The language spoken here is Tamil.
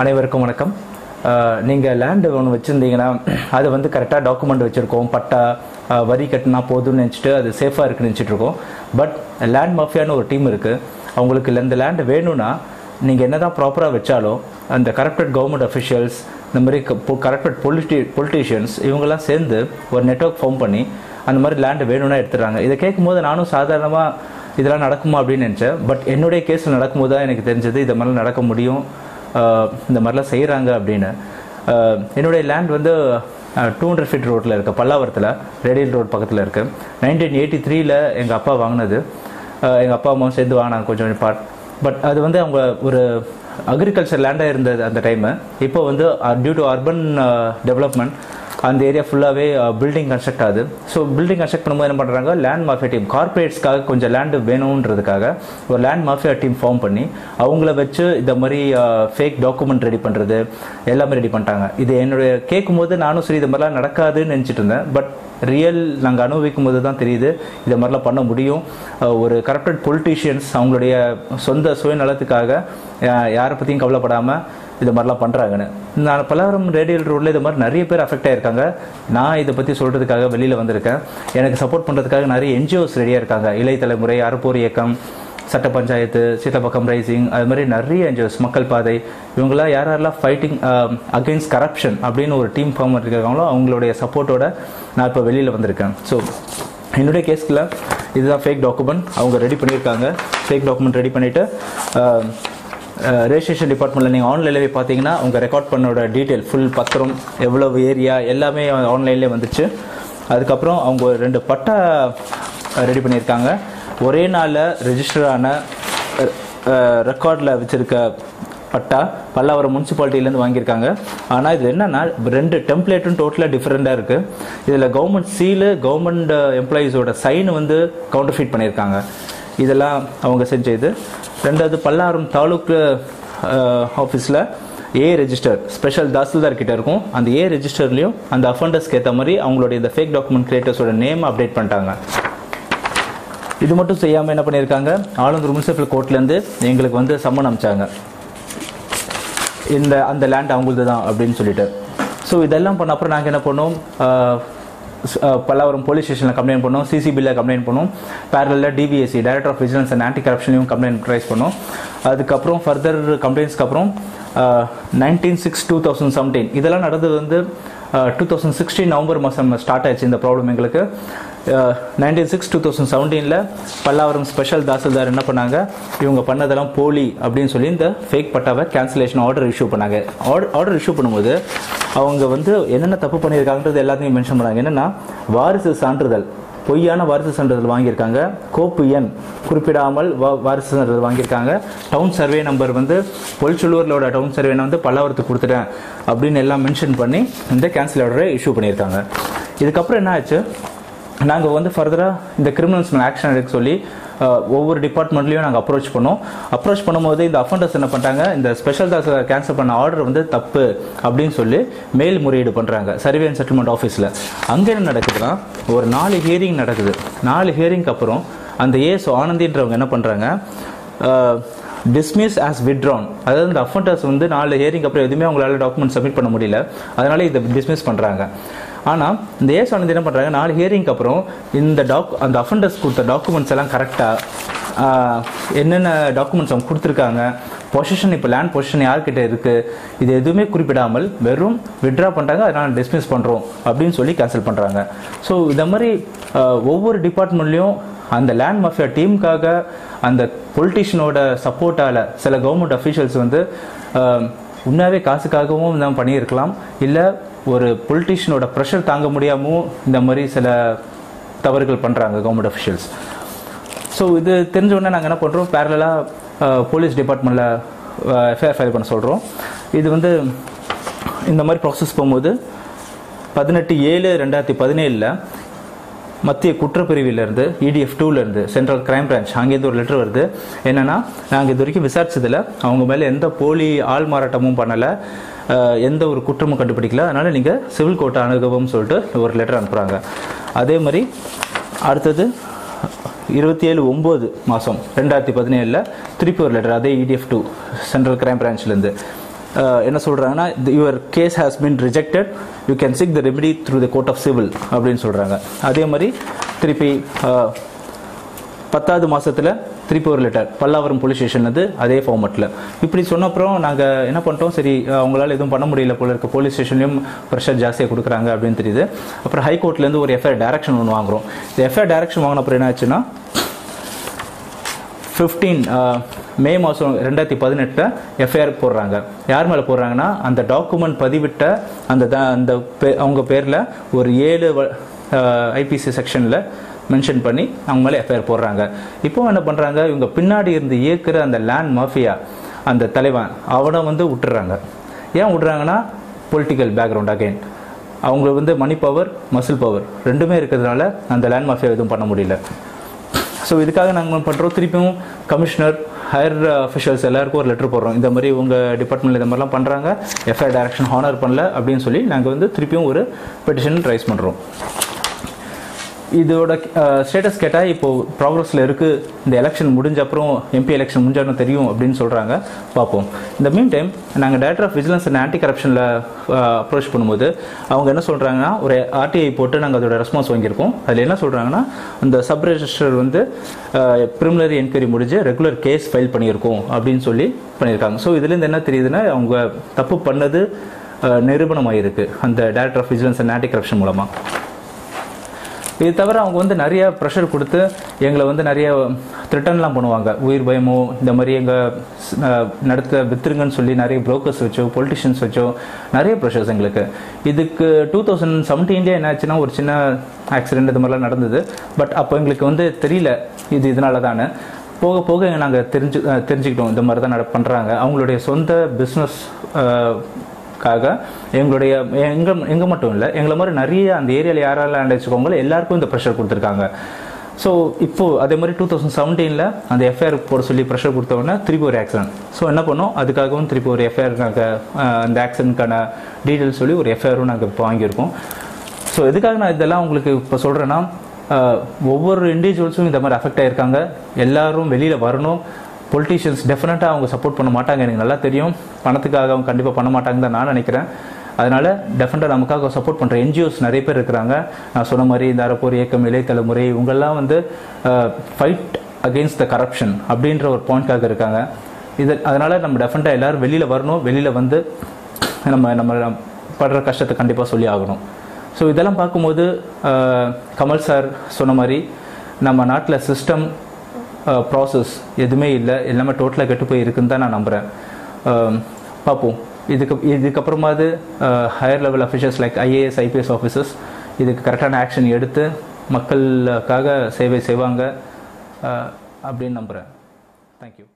அனைவருக்கும் வணக்கம். நீங்கள் லேண்டு ஒன்று வச்சுருந்தீங்கன்னா அது வந்து கரெக்டாக டாக்குமெண்ட் வச்சுருக்கோம். பட்டா வரி கட்டினா போதும்னு நினச்சிட்டு அது சேஃபாக இருக்குன்னு நினச்சிட்டு இருக்கோம். பட் லேண்ட் மஃபியான்னு ஒரு டீம் இருக்குது அவங்களுக்கு இந்த லேண்டு வேணும்னா நீங்கள் என்ன தான் ப்ராப்பராக வச்சாலும் அந்த கரப்டட் கவர்மெண்ட் அஃபிஷியல்ஸ் இந்த மாதிரி கரப்டட் பொலிட்டி பொலிட்டீஷியன்ஸ் இவங்கெல்லாம் சேர்ந்து ஒரு நெட்வொர்க் ஃபார்ம் பண்ணி அந்த மாதிரி லேண்டு வேணும்னா எடுத்துடுறாங்க. இதை கேட்கும்போது நானும் சாதாரணமாக இதெல்லாம் நடக்குமா அப்படின்னு நினச்சேன். பட் என்னுடைய கேஸில் நடக்கும்போது தான் எனக்கு தெரிஞ்சது இதை மாதிரிலாம் நடக்க முடியும். இந்த மாதிரிலாம் செய்கிறாங்க அப்படின்னு. என்னுடைய லேண்ட் வந்து டூ ஹண்ட்ரட் ஃபீட் ரோட்டில் இருக்குது பல்லாவரத்தில் ரேடியல் ரோட் பக்கத்தில் இருக்குது நைன்டீன் எயிட்டி த்ரீயில் எங்கள் அப்பா வாங்கினது. எங்கள் அப்பா அம்மாவும் சேர்ந்து வாங்கினாங்க கொஞ்சம் கொஞ்சம் பார்ட் பட் அது வந்து அவங்க ஒரு அக்ரிகல்ச்சர் லேண்டாக இருந்தது அந்த டைமு இப்போ வந்து டியூ டு அர்பன் டெவலப்மெண்ட் அந்த ஏரியா ஃபுல்லாகவே பில்டிங் கன்ஸ்ட்ரக்ட் ஆகுது. ஸோ பில்டிங் கன்ஸ்ட்ரக்ட் பண்ணும்போது என்ன பண்ணுறாங்க லேண்ட் மாஃபியா டீம் கார்பரேட்ஸ்க்காக கொஞ்சம் லேண்டு வேணுன்றதுக்காக ஒரு லேண்ட் மாஃபியா டீம் ஃபார்ம் பண்ணி அவங்கள வச்சு இந்த மாதிரி ஃபேக் டாக்குமெண்ட் ரெடி பண்ணுறது எல்லாமே ரெடி பண்ணிட்டாங்க. இது என்னுடைய கேட்கும்போது நானும் சரி இது மாதிரிலாம் நடக்காதுன்னு நினச்சிட்டு இருந்தேன். பட் ரியல் நாங்கள் அனுபவிக்கும் போது தான் தெரியுது இதை மாதிரிலாம் பண்ண முடியும். Uh, ஒரு கரப்டட் பொலிட்டீஷியன்ஸ் அவங்களுடைய சொந்த சுயநலத்துக்காக uh, யாரை பற்றியும் கவலைப்படாமல் இது மாதிரிலாம் பண்ணுறாங்கன்னு நான் பலவரம் ரேடியல் ரோடில் இது மாதிரி நிறைய பேர் அஃபெக்ட் ஆயிருக்காங்க. நான் இதை பற்றி சொல்கிறதுக்காக வெளியில் வந்திருக்கேன். எனக்கு சப்போர்ட் பண்ணுறதுக்காக நிறைய என்ஜிஓஸ் ரெடியாக இருக்காங்க. இளைய தலைமுறை அறப்போர் இயக்கம் சட்ட பஞ்சாயத்து சீத்தப்பக்கம் ரைசிங் அது மாதிரி நிறைய என்ஜிஓஸ் மக்கள் பாதை இவங்களாம் யார் யாரெல்லாம் ஃபைட்டிங் அகெயின்ஸ்ட் கரப்ஷன் அப்படின்னு ஒரு டீம் ஃபார்ம் இருக்காங்களோ அவங்களுடைய சப்போர்ட்டோட நான் இப்போ வெளியில் வந்திருக்கேன். ஸோ என்னுடைய கேஸ்க்கில் இதுதான் ஃபேக் டாக்குமெண்ட் அவங்க ரெடி பண்ணியிருக்காங்க. ஃபேக் டாக்குமெண்ட் ரெடி பண்ணிவிட்டு ரெஜிஸ்ட்ரேஷன் டிபார்ட்மெண்ட்டில் நீங்கள் ஆன்லைன்லேயே பார்த்தீங்கன்னா அவங்க ரெக்கார்ட் பண்ணோட டீட்டெயில் ஃபுல் பத்திரம் எவ்வளவு ஏரியா எல்லாமே ஆன்லைன்லேயே வந்துச்சு. அதுக்கப்புறம் அவங்க ஒரு ரெண்டு பட்டா ரெடி பண்ணியிருக்காங்க. ஒரே நாளில் ரெஜிஸ்டர் ஆன ரெக்கார்டில் வச்சுருக்க பட்டா பல்லாவரம் முனிசிபாலிட்டிலேருந்து வாங்கியிருக்காங்க. ஆனால் இது என்னென்னா ரெண்டு டெம்ப்ளேட்டும் டோட்டலாக டிஃப்ரெண்ட்டாக இருக்குது இதில் கவர்மெண்ட் சீலு கவர்மெண்ட் எம்ப்ளாயீஸோட சைன் வந்து கவுண்டர் ஃபீட் பண்ணியிருக்காங்க. இதெல்லாம் அவங்க செஞ்சது. ரெண்டாவது பல்லாரம் தாலுக்கு ஆஃபீஸில் ஏ ரெஜிஸ்டர் ஸ்பெஷல் தாசில்தார் கிட்ட இருக்கும். அந்த ஏ ரெஜிஸ்டர்லையும் அந்த அஃபண்டர்ஸ்க்கு ஏற்ற மாதிரி அவங்களுடைய இந்த ஃபேக் டாக்குமெண்ட் கிரியேட்டர்ஸோட நேம் அப்டேட் பண்ணிட்டாங்க. இது மட்டும் செய்யாமல் என்ன பண்ணியிருக்காங்க? ஆளுந்தூர் முனிசிபல் கோர்ட்லேருந்து எங்களுக்கு வந்து சம்மன் அமிச்சாங்க. இந்த அந்த லேண்ட் அவங்களது தான் அப்படின்னு சொல்லிட்டு. ஸோ இதெல்லாம் பண்ண அப்புறம் நாங்கள் என்ன பண்ணோம்? பல்லாவரம் போலீஸ் ஸ்டேஷனில் கம்ப்ளைண்ட் பண்ணோம். சிசிபியில் கம்ப்ளைண்ட் பண்ணோம். பேரலில் DPSC director of vigilance and anti கரப்ஷன்லையும் complaint raise பண்ணோம். அதுக்கப்புறம் ஃபர்தர் கம்ப்ளைண்ட்ஸ்க்கு அப்புறம் nineteen six two thousand seventeen இதெல்லாம் நடந்தது வந்து டூ தௌசண்ட் சிக்ஸ்டீன் நவம்பர் மாதம் ஸ்டார்ட் ஆயிடுச்சு இந்த ப்ராப்ளம் எங்களுக்கு. நைன்டீன் சிக்ஸ் டூ தௌசண்ட் செவன்டீனில் பல்லாவரம் ஸ்பெஷல் தாசில்தார் என்ன பண்ணாங்க? இவங்க பண்ணதெல்லாம் போலி அப்படின்னு சொல்லி இந்த ஃபேக் பட்டாவை கேன்சலேஷன் ஆர்டர் இஷ்யூ பண்ணாங்க. ஆர்டர் ஆர்டர் இஷ்யூ பண்ணும்போது அவங்க வந்து என்னென்ன தப்பு பண்ணியிருக்காங்கன்றது எல்லாத்தையும் மென்ஷன் பண்ணாங்க. என்னென்னா வாரிசு சான்றிதழ் பொய்யான வாரிசு சான்றிதழ் வாங்கியிருக்காங்க. கோப்பு எண் குறிப்பிடாமல் வா- வாரிசு சான்றிதழ் வாங்கியிருக்காங்க. டவுன் சர்வே நம்பர் வந்து பொல்ச்சொல்லூரிலோட டவுன் சர்வே வந்து பல்லாவரத்துக்கு கொடுத்துட்டேன் அப்படின்னு எல்லாம் மென்ஷன் பண்ணி இந்த கேன்சல் ஆர்டரை இஷ்யூ பண்ணியிருக்காங்க. இதுக்கப்புறம் என்ன ஆச்சு? நாங்கள் வந்து ஃபர்தராக இந்த கிரிமினல்ஸ் மேலே ஆக்ஷன் எடுக்க சொல்லி ஒவ்வொரு டிபார்ட்மெண்ட்லேயும் நாங்கள் அப்ரோச் பண்ணோம். அப்ரோச் பண்ணும்போது இந்த அஃபண்டர்ஸ் என்ன பண்ணுறாங்க இந்த ஸ்பெஷல் தாஸ் கேன்சல் பண்ண ஆர்டர் வந்து தப்பு அப்படின்னு சொல்லி மேல் முறையீடு பண்ணுறாங்க சர்வே அண்ட் செட்டில்மெண்ட் ஆஃபீஸில் அங்கே என்ன நடக்குதுன்னா ஒரு நாலு ஹியரிங் நடக்குது. நாலு ஹியரிங்க்கு அப்புறம் அந்த ஏஎஸ் ஆனந்தின்றவங்க என்ன பண்ணுறாங்க டிஸ்மிஸ் ஆஸ் வித்ட்ரான் அதாவது இந்த அஃபண்டர்ஸ் வந்து நாலு ஹியரிங் அப்புறம் எதுவுமே அவங்களால டாக்குமெண்ட் சப்மிட் பண்ண முடியல. அதனால இதை டிஸ்மிஸ் பண்ணுறாங்க ஆனால் இந்த ஏசு ஆனந்த் என்ன பண்ணுறாங்க நாலு ஹியரிங்க்கு அப்புறம் இந்த டாக் அந்த அஃபண்டர்ஸ் கொடுத்த டாக்குமெண்ட்ஸ் எல்லாம் கரெக்டாக என்னென்ன டாக்குமெண்ட்ஸ் அவங்க கொடுத்துருக்காங்க? பொசிஷன் இப்போ லேண்ட் பொசிஷன் யார்கிட்ட இருக்குது இது எதுவுமே குறிப்பிடாமல் வெறும் விட்ரா பண்ணுறாங்க அதனால் டிஸ்மிஸ் பண்ணுறோம் அப்படின்னு சொல்லி கேன்சல் பண்ணுறாங்க ஸோ இந்த மாதிரி ஒவ்வொரு டிபார்ட்மெண்ட்லேயும் அந்த லேண்ட் மஃபியா டீமுக்காக அந்த பொலிட்டிஷியனோட சப்போர்ட்டால் சில கவர்மெண்ட் அஃபீஷியல்ஸ் வந்து உண்மையாகவே காசுக்காகவும் நம்ம பண்ணியிருக்கலாம். இல்லை ஒரு பொலிட்டிஷியனோட ப்ரெஷர் தாங்க முடியாமல் இந்த மாதிரி சில தவறுகள் பண்ணுறாங்க கவர்மெண்ட் அஃபிஷியல்ஸ் ஸோ இது தெரிஞ்ச உடனே நாங்கள் என்ன பண்ணுறோம் பேரலாக போலீஸ் டிபார்ட்மெண்ட்டில் எஃப்ஐஆர் ஃபைல் பண்ண சொல்கிறோம் இது வந்து இந்த மாதிரி ப்ராசஸ் போகும்போது பதினெட்டு ஏழு ரெண்டாயிரத்தி பதினேழில் மத்திய குற்றப்பிரிவிலிருந்து இடிஎஃப் டூலேருந்து சென்ட்ரல் கிரைம் பிரான்ச் அங்கேருந்து ஒரு லெட்டர் வருது. என்னென்னா நாங்கள் இது வரைக்கும் விசாரிச்சதில் அவங்க மேலே எந்த போலி ஆள் மாறாட்டமும் பண்ணலை. எந்த ஒரு குற்றமும் கண்டுபிடிக்கல. அதனால் நீங்கள் சிவில் கோர்ட்டை அணுகவும் சொல்லிட்டு ஒரு லெட்டர் அனுப்புகிறாங்க அதே மாதிரி அடுத்தது இருபத்தி ஏழு ஒம்பது மாதம் ரெண்டாயிரத்தி பதினேழில் திருப்பி ஒரு லெட்டர் அதே இடிஎஃப் டூ சென்ட்ரல் கிரைம் பிரான்ச்லேருந்து என்ன சொல்கிறாங்கன்னா your case has been rejected you can seek the remedy through the court of civil அப்படின்னு சொல்கிறாங்க அதே மாதிரி திருப்பி பத்தாவது மாதத்தில் திருப்பி ஒரு லெட்டர் பல்லாவரம் போலீஸ் ஸ்டேஷன்லேருந்து அதே ஃபார்மட்டில் இப்படி சொன்ன அப்புறம் நாங்கள் என்ன பண்ணிட்டோம்? சரி அவங்களால எதுவும் பண்ண முடியல போல இருக்க. போலீஸ் ஸ்டேஷன்லையும் ப்ரெஷர் ஜாஸ்தியாக கொடுக்குறாங்க அப்படின்னு தெரியுது. அப்புறம் ஹைகோர்ட்லேருந்து ஒரு எஃப்ஐஆர் டைரக்ஷன் ஒன்று வாங்குறோம். இந்த எஃப்ஐஆர் டைரக்ஷன் வாங்கின அப்புறம் என்ன ஆச்சுன்னா ஃபிஃப்டீன் மே மாதம் ரெண்டாயிரத்தி பதினெட்டில் எஃப்ஐஆர் போடுறாங்க. யார் மேலே போடுறாங்கன்னா அந்த டாக்குமெண்ட் பதிவிட்ட அந்த த- அந்த பே- அவங்க பேரில் ஒரு ஏழு ஐபிசி செக்ஷனில் மென்ஷன் பண்ணி அவங்க மேலே எஃப்ஐஆர் போடுறாங்க. இப்போ என்ன பண்ணுறாங்க இவங்க பின்னாடி இருந்து இயக்குற அந்த லேண்ட் மாஃபியா அந்த தலைவன் அவனை வந்து விட்டுறாங்க. ஏன் விட்றாங்கன்னா பொலிட்டிக்கல் பேக்ரவுண்ட் அகைன் அவங்களுக்கு வந்து மணி பவர் மசில் பவர் ரெண்டுமே இருக்கிறதுனால அந்த லேண்ட் மாஃபியா எதுவும் பண்ண முடியல. ஸோ இதுக்காக நாங்கள் பண்ணுறோம் திருப்பியும் கமிஷனர் ஹையர் அஃபிஷியல்ஸ் எல்லாருக்கும் ஒரு லெட்டர் போடுறோம். இந்த மாதிரி உங்கள் டிபார்ட்மெண்ட்டில் இந்த மாதிரிலாம் பண்ணுறாங்க எஃப்ஐஆர் டைரக்ஷன் ஹானர் பண்ணல அப்படின்னு சொல்லி நாங்கள் வந்து திருப்பியும் ஒரு பெட்டிஷன் ரைஸ் பண்ணுறோம் இதோட ஸ்டேட்டஸ் கேட்டால் இப்போது ப்ராக்ரஸில் இருக்குது இந்த எலெக்ஷன் முடிஞ்ச அப்புறம் எம்பி எலெக்ஷன் முடிஞ்சாலும் தெரியும் அப்படின்னு சொல்கிறாங்க பார்ப்போம். இந்த மீன் டைம் நாங்கள் director of vigilance and anti கரப்ஷனில் approach பண்ணும்போது அவங்க என்ன சொல்கிறாங்கன்னா ஒரு ஆர்டிஐ போட்டு நாங்கள் அதோட ரெஸ்பான்ஸ் வாங்கியிருக்கோம். அதில் என்ன சொல்கிறாங்கன்னா அந்த சப் ரெஜிஸ்டர் வந்து ப்ரிமினரி என்கொயரி முடிஞ்சு ரெகுலர் கேஸ் ஃபைல் பண்ணியிருக்கோம் அப்படின்னு சொல்லி பண்ணியிருக்காங்க. ஸோ இதுலேருந்து என்ன தெரியுதுன்னா அவங்க தப்பு பண்ணது அஹ், நிரூபணமாயிருக்கு. அந்த director of vigilance and anti corruption மூலமாக இது தவிர அவங்க வந்து நிறைய ப்ரெஷர் கொடுத்து எங்களை வந்து நிறைய த்ரிட்டன்லாம் பண்ணுவாங்க. உயிர் பயமோ இந்த மாதிரி எங்கள் நடத்த வித்துருங்கன்னு சொல்லி நிறைய புரோக்கர்ஸ் வச்சோ பொலிட்டிஷியன்ஸ் வச்சோ நிறைய ப்ரெஷர்ஸ் எங்களுக்கு. இதுக்கு டூ தௌசண்ட் செவன்டீன்லேயே என்னாச்சுன்னா ஒரு சின்ன ஆக்சிடென்ட் இது மாதிரிலாம் நடந்தது. பட் அப்போ எங்களுக்கு வந்து தெரியல இது இதனால தானே போக போக நாங்கள் தெரிஞ்சு தெரிஞ்சுக்கிட்டோம் இந்த மாதிரி தான் நட பண்ணுறாங்க அவங்களுடைய சொந்த பிஸ்னஸ் காக எங்களுடைய எங்க எங்க மட்டும் இல்லை எங்களை மாதிரி நிறைய அந்த ஏரியாவில் யாரெல்லாம் லேண்ட் எல்லாருக்கும் இந்த ப்ரெஷர் கொடுத்துருக்காங்க. ஸோ இப்போது அதே மாதிரி டூ தௌசண்ட் செவன்டீனில் அந்த எஃப்ஐஆர் போட சொல்லி ப்ரெஷர் கொடுத்த திருப்பி ஒரு ஆக்சிடென்ட் ஸோ என்ன பண்ணோம்? அதுக்காகவும் திருப்பி ஒரு எஃப்ஐஆர் நாங்கள் அந்த ஆக்சிடென்ட்கான டீட்டெயில்ஸ் சொல்லி ஒரு எஃப்ஐஆரும் நாங்கள் இப்போ வாங்கியிருக்கோம். ஸோ எதுக்காக நான் இதெல்லாம் உங்களுக்கு இப்போ சொல்கிறேன்னா ஒவ்வொரு இண்டிவிஜுவல்ஸும் இந்த மாதிரி அஃபெக்ட் ஆகியிருக்காங்க எல்லாரும் வெளியில் வரணும். பொலிட்டீஷியன்ஸ் டெஃபினட்டாக அவங்க சப்போர்ட் பண்ண மாட்டாங்க. எனக்கு நல்லா தெரியும். பணத்துக்காக அவங்க கண்டிப்பாக பண்ண மாட்டாங்கன்னு தான் நான் நினைக்கிறேன். அதனால டெஃபினட்டாக நமக்காக சப்போர்ட் பண்ணுற என்ஜிஓஸ் நிறைய பேர் இருக்கிறாங்க. நான் சொன்ன மாதிரி இந்த அறப்போர் இயக்கம் இளைய தலைமுறை இவங்கெல்லாம் வந்து ஃபைட் அகெயின்ஸ்ட் த கரப்ஷன் அப்படின்ற ஒரு பாயிண்ட்காக இருக்காங்க. இது அதனால் நம்ம டெஃபினட்டாக எல்லாரும் வெளியில் வரணும். வெளியில் வந்து நம்ம நம்ம படுற கஷ்டத்தை கண்டிப்பாக சொல்லி ஆகணும். ஸோ இதெல்லாம் பார்க்கும்போது கமல் சார் சொன்ன மாதிரி நம்ம நாட்டில் சிஸ்டம் Uh, ப்ராசஸ் எதுவுமே இல்லை. எல்லாமே டோட்டலாக கெட்டு போய் இருக்குன்னு தான் நான் நம்புகிறேன் um, பார்ப்போம். இதுக்கு இதுக்கப்புறமாவது higher level officials like IAS IPS officers இதுக்கு கரெக்டான ஆக்ஷன் எடுத்து மக்களுக்காக சேவை செய்வாங்க uh, அப்படின்னு நம்புகிறேன் தேங்க்யூ